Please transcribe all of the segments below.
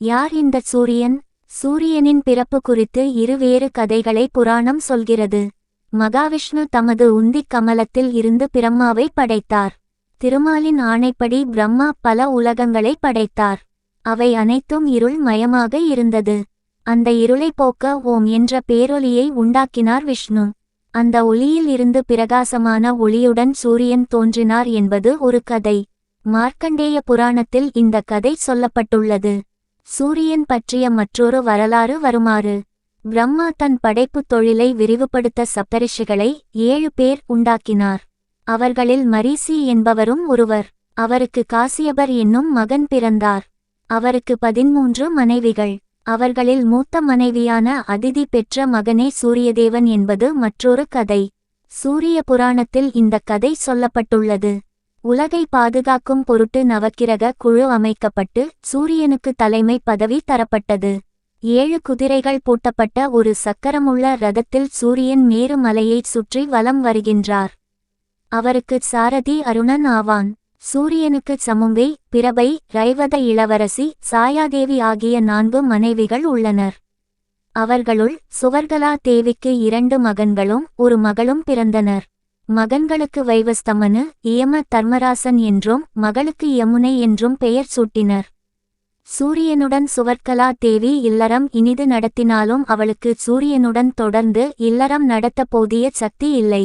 யார் இந்த சூரியன்? சூரியனின் பிறப்பு குறித்து இருவேறு கதைகளை புராணம் சொல்கிறது. மகாவிஷ்ணு தமது உந்திக் கமலத்தில் இருந்து பிரம்மாவை படைத்தார். திருமாலின் ஆணைப்படி பிரம்மா பல உலகங்களை படைத்தார். அவை அனைத்தும் இருள் மயமாக இருந்தது. அந்த இருளை போக்க ஓம் என்ற பேரொலியை உண்டாக்கினார் விஷ்ணு. அந்த ஒளியில் இருந்து பிரகாசமான ஒளியுடன் சூரியன் தோன்றினார் என்பது ஒரு கதை. மார்க்கண்டேய புராணத்தில் இந்த கதை சொல்லப்பட்டுள்ளது. சூரியன் பற்றிய மற்றொரு வரலாறு வருமாறு. பிரம்மா தன் படைப்புத் தொழிலை விரிவுபடுத்த சப்தரிஷிகளை ஏழு பேர் உண்டாக்கினார். அவர்களில் மரீசி என்பவரும் ஒருவர். அவருக்கு காசியபர் என்னும் மகன் பிறந்தார். அவருக்கு பதிமூன்று மனைவிகள். அவர்களில் மூத்த மனைவியான அதிதி பெற்ற மகனே சூரியதேவன் என்பது மற்றொரு கதை. சூரிய புராணத்தில் இந்த கதை சொல்லப்பட்டுள்ளது. உலகை பாதுகாக்கும் பொருட்டு நவக்கிரக குழு அமைக்கப்பட்டு சூரியனுக்கு தலைமை பதவி தரப்பட்டது. ஏழு குதிரைகள் பூட்டப்பட்ட ஒரு சக்கரமுள்ள ரதத்தில் சூரியன் மேரு மலையைச் சுற்றி வலம் வருகின்றார். அவருக்கு சாரதி அருணன் ஆவான். சூரியனுக்கு சமும்பை பிரபை ரைவத இளவரசி சாயாதேவி ஆகிய நான்கு மனைவிகள் உள்ளனர். அவர்களுள் சுவர்கலா தேவிக்கு இரண்டு மகன்களும் ஒரு மகளும் பிறந்தனர். மகன்களுக்கு வைவஸ்தமனு இயம தர்மராசன் என்றும் மகளுக்கு யமுனை என்றும் பெயர் சூட்டினர். சூரியனுடன் சுவர்கலா தேவி இல்லறம் இனிது நடத்தினாலும் அவளுக்கு சூரியனுடன் தொடர்ந்து இல்லறம் நடத்த போதிய சக்தி இல்லை.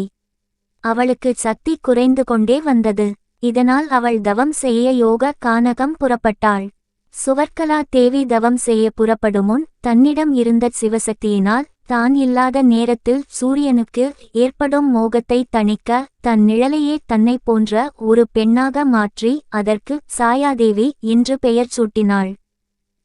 அவளுக்கு சக்தி குறைந்து கொண்டே வந்தது. இதனால் அவள் தவம் செய்ய யோக கானகம் புறப்பட்டாள். சுவர்கலா தேவி தவம் செய்ய புறப்படுமுன் தன்னிடம் இருந்த சிவசக்தியினால் தான் இல்லாத நேரத்தில் சூரியனுக்கு ஏற்படும் மோகத்தை தணிக்க தன் நிழலையே தன்னை போன்ற ஒரு பெண்ணாக மாற்றி அதற்கு சாயாதேவி என்று பெயர் சூட்டினாள்.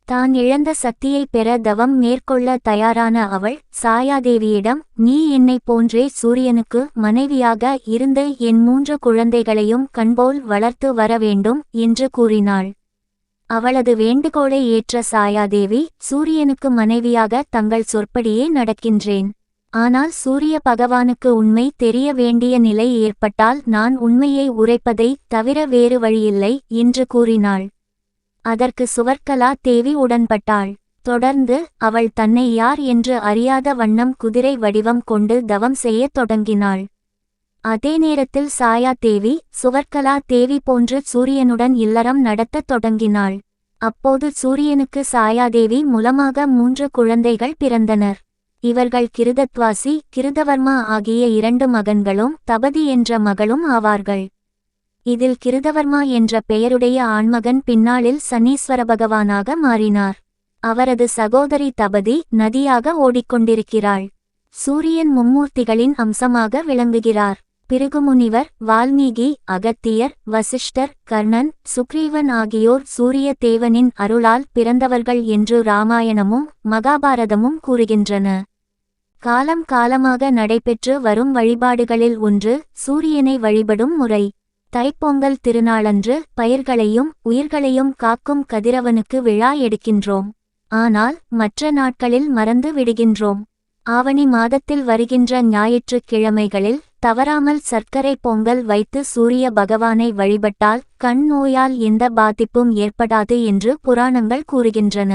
தான் இழந்த சக்தியை பெற தவம் மேற்கொள்ள தயாரான அவள் சாயாதேவியிடம் நீ என்னைப் போன்றே சூரியனுக்கு மனைவியாக இருந்து என் மூன்று குழந்தைகளையும் கண்போல் வளர்த்து வர வேண்டும் என்று கூறினாள். அவளது வேண்டுகோளை ஏற்ற சாயாதேவி சூரியனுக்கு மனைவியாக தங்கள் சொற்படியே நடக்கின்றேன். ஆனால் சூரிய பகவானுக்கு உண்மை தெரிய வேண்டிய நிலை ஏற்பட்டால் நான் உண்மையை உரைப்பதை தவிர வேறு வழியில்லை என்று கூறினாள். அதற்கு சுவர்கலா தேவி உடன்பட்டாள். தொடர்ந்து அவள் தன்னை யார் என்று அறியாத வண்ணம் குதிரை வடிவம் கொண்டு தவம் செய்யத் தொடங்கினாள். அதே நேரத்தில் சாயா தேவி சுவர்கலா தேவி போன்று சூரியனுடன் இல்லறம் நடத்தத் தொடங்கினாள். அப்போது சூரியனுக்கு சாயாதேவி மூலமாக மூன்று குழந்தைகள் பிறந்தனர். இவர்கள் கிருதத்வாசி கிருதவர்மா ஆகிய இரண்டு மகன்களும் தபதி என்ற மகளும் ஆவார்கள். இதில் கிருதவர்மா என்ற பெயருடைய ஆண்மகன் பின்னாளில் சனீஸ்வர பகவானாக மாறினார். அவரது சகோதரி தபதி நதியாக ஓடிக்கொண்டிருக்கிறாள். சூரியன் மும்மூர்த்திகளின் அம்சமாக விளங்குகிறார். பிருகுமுனிவர் வால்மீகி அகத்தியர் வசிஷ்டர் கர்ணன் சுக்ரீவன் ஆகியோர் சூரிய தேவனின் அருளால் பிறந்தவர்கள் என்று இராமாயணமும் மகாபாரதமும் கூறுகின்றன. காலம் காலமாக நடைபெற்று வரும் வழிபாடுகளில் ஒன்று சூரியனை வழிபடும் முறை. தைப்பொங்கல் திருநாளன்று பயிர்களையும் உயிர்களையும் காக்கும் கதிரவனுக்கு விழா எடுக்கின்றோம். ஆனால் மற்ற நாட்களில் மறந்து விடுகின்றோம். ஆவணி மாதத்தில் வருகின்ற ஞாயிற்றுக் கிழமைகளில் தவறாமல் சர்க்கரை பொங்கல் வைத்து சூரிய பகவானை வழிபட்டால் கண் நோயால் எந்த பாதிப்பும் ஏற்படாது என்று புராணங்கள் கூறுகின்றன.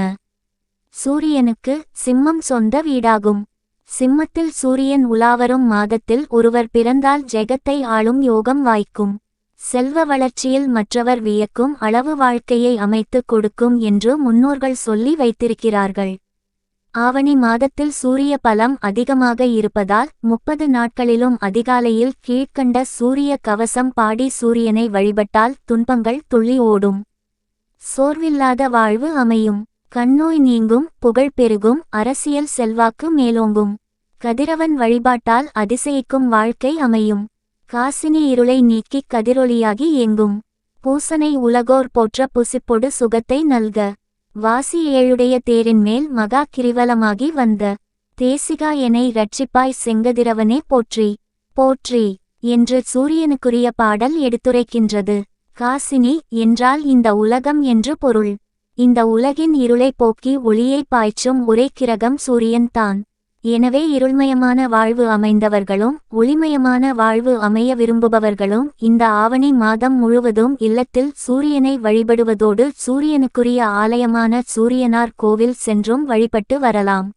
சூரியனுக்கு சிம்மம் சொந்த வீடாகும். சிம்மத்தில் சூரியன் உலாவரும் மாதத்தில் ஒருவர் பிறந்தால் ஜெகத்தை ஆளும் யோகம் வாய்க்கும். செல்வ வளர்ச்சியில் மற்றவர் வியக்கும் அளவு வாழ்க்கையை அமைத்துக் கொடுக்கும் என்று முன்னோர்கள் சொல்லி வைத்திருக்கிறார்கள். ஆவணி மாதத்தில் சூரிய பலம் அதிகமாக இருப்பதால் முப்பது நாட்களிலும் அதிகாலையில் கீழ்க்கண்ட சூரிய கவசம் பாடி சூரியனை வழிபட்டால் துன்பங்கள் துள்ளி ஓடும். சோர்வில்லாத வாழ்வு அமையும். கண்ணோய் நீங்கும் புகழ் பெருகும் அரசியல் செல்வாக்கு மேலோங்கும். கதிரவன் வழிபாட்டால் அதிசயிக்கும் வாழ்க்கை அமையும். காசினி இருளை நீக்கி கதிரொளியாகி இயங்கும் பூசனை உலகோர் போற்ற புசிப்பொடு சுகத்தை நல்க. வாசி ஏழுடைய தேரின் மேல் மகா கிரிவலமாகி வந்த. தேசிகா என்னை ரட்சிப்பாய் செங்கதிரவனே போற்றி போற்றி என்று சூரியனுக்குரிய பாடல் எடுத்துரைக்கின்றது. காசினி என்றால் இந்த உலகம் என்று பொருள். இந்த உலகின் இருளை போக்கி ஒளியை பாய்ச்சும் ஒரே கிரகம் சூரியன்தான். எனவே இருள்மயமான வாழ்வு அமைந்தவர்களும் ஒளிமயமான வாழ்வு அமைய விரும்புபவர்களும் இந்த ஆவணி மாதம் முழுவதும் இல்லத்தில் சூரியனை வழிபடுவதோடு சூரியனுக்குரிய ஆலயமான சூரியனார் கோவில் சென்றும் வழிபட்டு வரலாம்.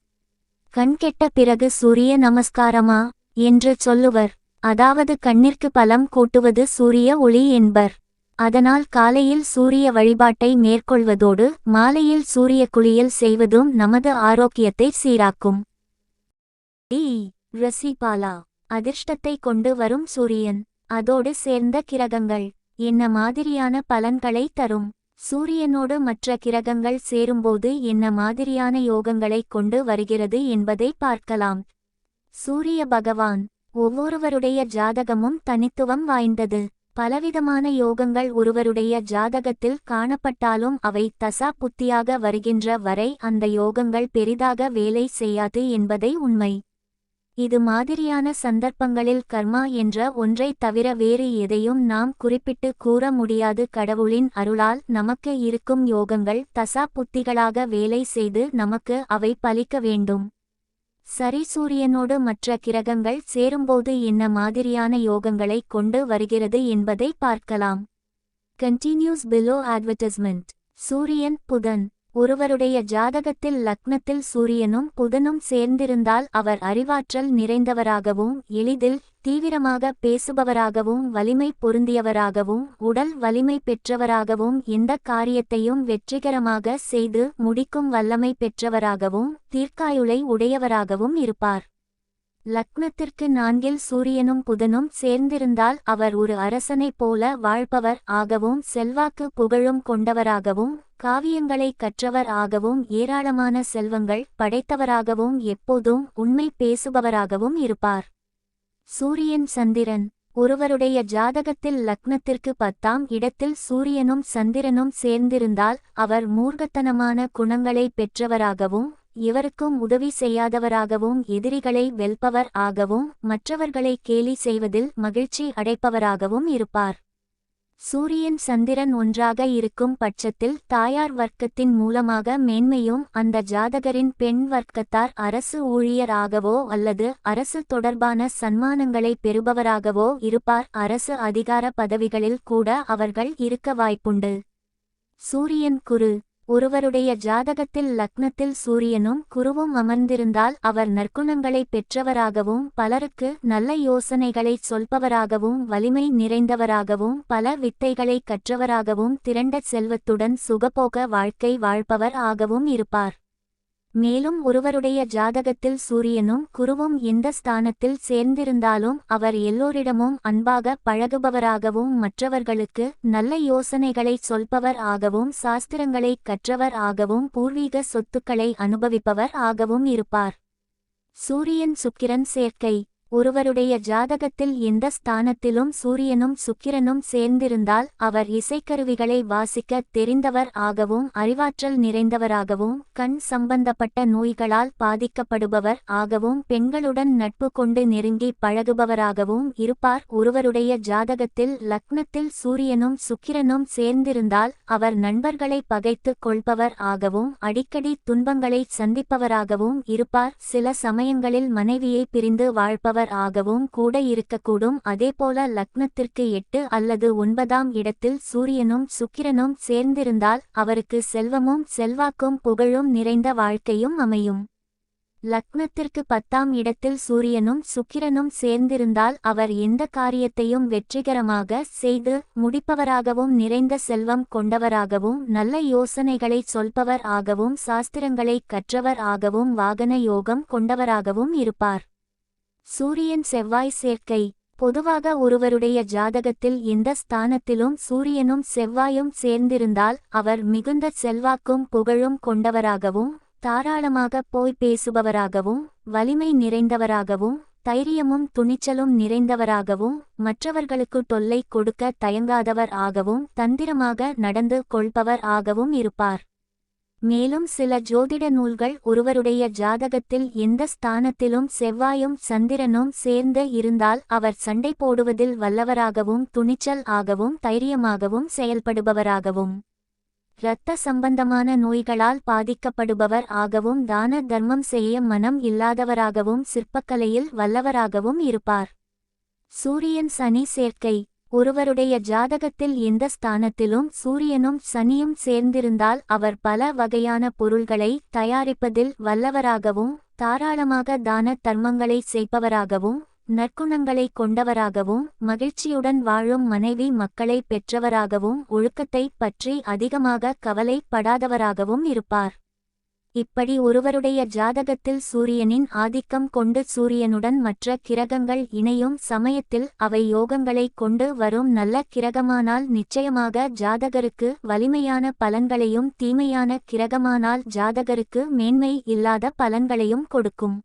கண்கெட்ட பிறகு சூரிய நமஸ்காரமா? என்று சொல்லுவர். அதாவது கண்ணிற்கு பலம் கூட்டுவது சூரிய ஒளி என்பர். அதனால் காலையில் சூரிய வழிபாட்டை மேற்கொள்வதோடு மாலையில் சூரிய குளியல் செய்வதும் நமது ஆரோக்கியத்தை சீராக்கும். டி ரசிபாலா. அதிர்ஷ்டத்தை கொண்டு வரும் சூரியன். அதோடு சேர்ந்த கிரகங்கள். என்ன மாதிரியான பலன்களை தரும்? சூரியனோடு மற்ற கிரகங்கள் சேரும்போது என்ன மாதிரியான யோகங்களை கொண்டு வருகிறது என்பதை பார்க்கலாம். சூரிய பகவான். ஒவ்வொருவருடைய ஜாதகமும் தனித்துவம் வாய்ந்தது. பலவிதமான யோகங்கள் ஒருவருடைய ஜாதகத்தில் காணப்பட்டாலும் அவை தசா புத்தியாக வருகின்ற வரை அந்த யோகங்கள் பெரிதாக வேலை செய்யாது என்பதை உண்மை. இது மாதிரியான சந்தர்ப்பங்களில் கர்மா என்ற ஒன்றைத் தவிர வேறு எதையும் நாம் குறிப்பிட்டு கூற முடியாது. கடவுளின் அருளால் நமக்கு இருக்கும் யோகங்கள் தசா புத்திகளாக வேலை செய்து நமக்கு அவை பலிக்க வேண்டும். சரி சூரியனோடு மற்ற கிரகங்கள் சேரும்போது என்ன மாதிரியான யோகங்களை கொண்டு வருகிறது என்பதை பார்க்கலாம். கண்டினியூஸ் பிலோ அட்வர்டைஸ்மெண்ட் சூரியன் புதன். ஒருவருடைய ஜாதகத்தில் லக்னத்தில் சூரியனும் புதனும் சேர்ந்திருந்தால் அவர் அறிவாற்றல் நிறைந்தவராகவும் எளிதில் தீவிரமாக பேசுபவராகவும் வலிமை பொருந்தியவராகவும் உடல் வலிமை பெற்றவராகவும் எந்த காரியத்தையும் வெற்றிகரமாக செய்து முடிக்கும் வல்லமை பெற்றவராகவும் தீர்க்காயுளை உடையவராகவும் இருப்பார். லக்னத்திற்கு நான்கில் சூரியனும் புதனும் சேர்ந்திருந்தால் அவர் ஒரு அரசனைப் போல வாழ்பவர் ஆகவும் செல்வாக்கு புகழும் கொண்டவராகவும் காவியங்களை கற்றவர் ஆகவும் ஏராளமான செல்வங்கள் படைத்தவராகவும் எப்போதும் உண்மை பேசுபவராகவும் இருப்பார். சூரியன் சந்திரன். ஒருவருடைய ஜாதகத்தில் லக்னத்திற்கு பத்தாம் இடத்தில் சூரியனும் சந்திரனும் சேர்ந்திருந்தால் அவர் மூர்கத்தனமான குணங்களை பெற்றவராகவும் இவருக்கும் உதவி செய்யாதவராகவும் எதிரிகளை வெல்பவர் ஆகவும் மற்றவர்களை கேலி செய்வதில் மகிழ்ச்சி அடைப்பவராகவும் இருப்பார். சூரியன் சந்திரன் ஒன்றாக இருக்கும் பட்சத்தில் தாயார் வர்க்கத்தின் மூலமாக மேன்மையும் அந்த ஜாதகரின் பெண் வர்க்கத்தார் அரசு ஊழியர் ஆகவோ அல்லது அரசு தொடர்பான சன்மானங்களை பெறுபவராகவோ இருப்பார். அரசு அதிகார பதவிகளில் கூட அவர்கள் இருக்க வாய்ப்புண்டு. சூரியன் குரு. ஒருவருடைய ஜாதகத்தில் லக்னத்தில் சூரியனும் குருவும் அமர்ந்திருந்தால் அவர் நற்குணங்களை பெற்றவராகவும் பலருக்கு நல்ல யோசனைகளைச் சொல்பவராகவும் வலிமை நிறைந்தவராகவும் பல வித்தைகளைக் கற்றவராகவும் திரண்ட செல்வத்துடன் சுகபோக வாழ்க்கை வாழ்பவர் ஆகவும் இருப்பார். மேலும் ஒருவருடைய ஜாதகத்தில் சூரியனும் குருவும் எந்த ஸ்தானத்தில் சேர்ந்திருந்தாலும் அவர் எல்லோரிடமும் அன்பாக பழகுபவராகவும் மற்றவர்களுக்கு நல்ல யோசனைகளைச் சொல்பவர் ஆகவும் சாஸ்திரங்களைக் கற்றவர் ஆகவும் பூர்வீக சொத்துக்களை அனுபவிப்பவர் ஆகவும் இருப்பார். சூரியன் சுக்கிரன் சேர்க்கை. ஒருவருடைய ஜாதகத்தில் எந்த ஸ்தானத்திலும் சூரியனும் சுக்கிரனும் சேர்ந்திருந்தால் அவர் இசைக்கருவிகளை வாசிக்க தெரிந்தவர் ஆகவும் அறிவாற்றல் நிறைந்தவராகவும் கண் சம்பந்தப்பட்ட நோய்களால் பாதிக்கப்படுபவர் ஆகவும் பெண்களுடன் நட்பு கொண்டு நெருங்கி பழகுபவராகவும் இருப்பார். ஒருவருடைய ஜாதகத்தில் லக்னத்தில் சூரியனும் சுக்கிரனும் சேர்ந்திருந்தால் அவர் நண்பர்களை பகைத்து கொள்பவர் ஆகவும் அடிக்கடி துன்பங்களை சந்திப்பவராகவும் இருப்பார். சில சமயங்களில் மனைவியை பிரிந்து வாழ்பவர் இருப்பவர் ஆகவும் கூட இருக்கக்கூடும். அதேபோல லக்னத்திற்கு எட்டு அல்லது ஒன்பதாம் இடத்தில் சூரியனும் சுக்கிரனும் சேர்ந்திருந்தால் அவருக்கு செல்வமும் செல்வாக்கும் புகழும் நிறைந்த வாழ்க்கையும் அமையும். லக்னத்திற்கு பத்தாம் இடத்தில் சூரியனும் சுக்கிரனும் சேர்ந்திருந்தால் அவர் எந்த காரியத்தையும் வெற்றிகரமாக செய்து முடிப்பவராகவும் நிறைந்த செல்வம் கொண்டவராகவும் நல்ல யோசனைகளை சொல்பவர் ஆகவும் சாஸ்திரங்களைக் கற்றவர் ஆகவும் வாகன யோகம் கொண்டவராகவும் இருப்பார். சூரியன் செவ்வாய் சேர்க்கை. பொதுவாக ஒருவருடைய ஜாதகத்தில் எந்த ஸ்தானத்திலும் சூரியனும் செவ்வாயும் சேர்ந்திருந்தால் அவர் மிகுந்த செல்வாக்கும் புகழும் கொண்டவராகவும் தாராளமாக போய் பேசுபவராகவும் வலிமை நிறைந்தவராகவும் தைரியமும் துணிச்சலும் நிறைந்தவராகவும் மற்றவர்களுக்கு தொல்லை கொடுக்க தயங்காதவர் ஆகவும் தந்திரமாக நடந்து கொள்பவர் ஆகவும் இருப்பார். மேலும் சில ஜோதிட நூல்கள் ஒருவருடைய ஜாதகத்தில் எந்த ஸ்தானத்திலும் செவ்வாயும் சந்திரனும் சேர்ந்து இருந்தால் அவர் சண்டை போடுவதில் வல்லவராகவும் துணிச்சல் ஆகவும் தைரியமாகவும் செயல்படுபவராகவும். இரத்த சம்பந்தமான நோய்களால் பாதிக்கப்படுபவர் ஆகவும் தான தர்மம் செய்ய மனம் இல்லாதவராகவும் சிற்பக்கலையில் வல்லவராகவும் இருப்பார். சூரியன் சனி சேர்க்கை. ஒருவருடைய ஜாதகத்தில் எந்த ஸ்தானத்திலும் சூரியனும் சனியும் சேர்ந்திருந்தால் அவர் பல வகையான பொருள்களை தயாரிப்பதில் வல்லவராகவும் தாராளமாக தான தர்மங்களை செய்பவராகவும் நற்குணங்களை கொண்டவராகவும் மகிழ்ச்சியுடன் வாழும் மனைவி மக்களை பெற்றவராகவும் ஒழுக்கத்தை பற்றி அதிகமாக கவலைப்படாதவராகவும் இருப்பார். இப்படி ஒருவருடைய ஜாதகத்தில் சூரியனின் ஆதிக்கம் கொண்டு சூரியனுடன் மற்ற கிரகங்கள் இணையும் சமயத்தில் அவை யோகங்களைக் கொண்டு வரும் நல்ல கிரகமானால் நிச்சயமாக ஜாதகருக்கு வலிமையான பலன்களையும் தீமையான கிரகமானால் ஜாதகருக்கு மேன்மை இல்லாத பலன்களையும் கொடுக்கும்.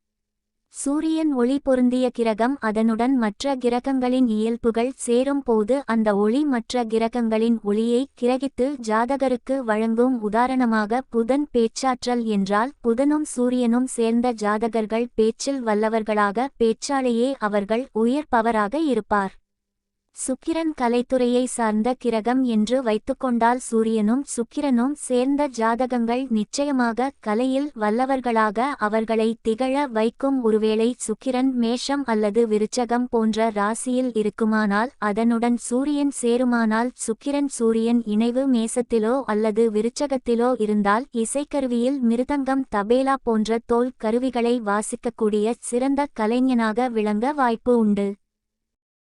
சூரியன் ஒளி பொருந்திய கிரகம் அதனுடன் மற்ற கிரகங்களின் இயல்புகள் சேரும் போது அந்த ஒளி மற்ற கிரகங்களின் ஒளியை கிரகித்து ஜாதகருக்கு வழங்கும் உதாரணமாக புதன் பேச்சாற்றல் என்றால் புதனும் சூரியனும் சேர்ந்த ஜாதகர்கள் பேச்சில் வல்லவர்களாக பேச்சாலேயே அவர்கள் உயர்பவராக இருப்பார். சுக்கிரன் கலைத்துறையை சார்ந்த கிரகம் என்று வைத்துக்கொண்டால் சூரியனும் சுக்கிரனும் சேர்ந்த ஜாதகங்கள் நிச்சயமாக கலையில் வல்லவர்களாக அவர்களை திகழ வைக்கும் ஒருவேளை சுக்கிரன் மேஷம் அல்லது விருச்சகம் போன்ற ராசியில் இருக்குமானால் அதனுடன் சூரியன் சேருமானால் சுக்கிரன் சூரியன் இணைவு மேசத்திலோ அல்லது விருச்சகத்திலோ இருந்தால் இசைக்கருவியில் மிருதங்கம் தபேலா போன்ற தோல் கருவிகளை வாசிக்கக்கூடிய சிறந்த கலைஞனாக விளங்க வாய்ப்பு உண்டு.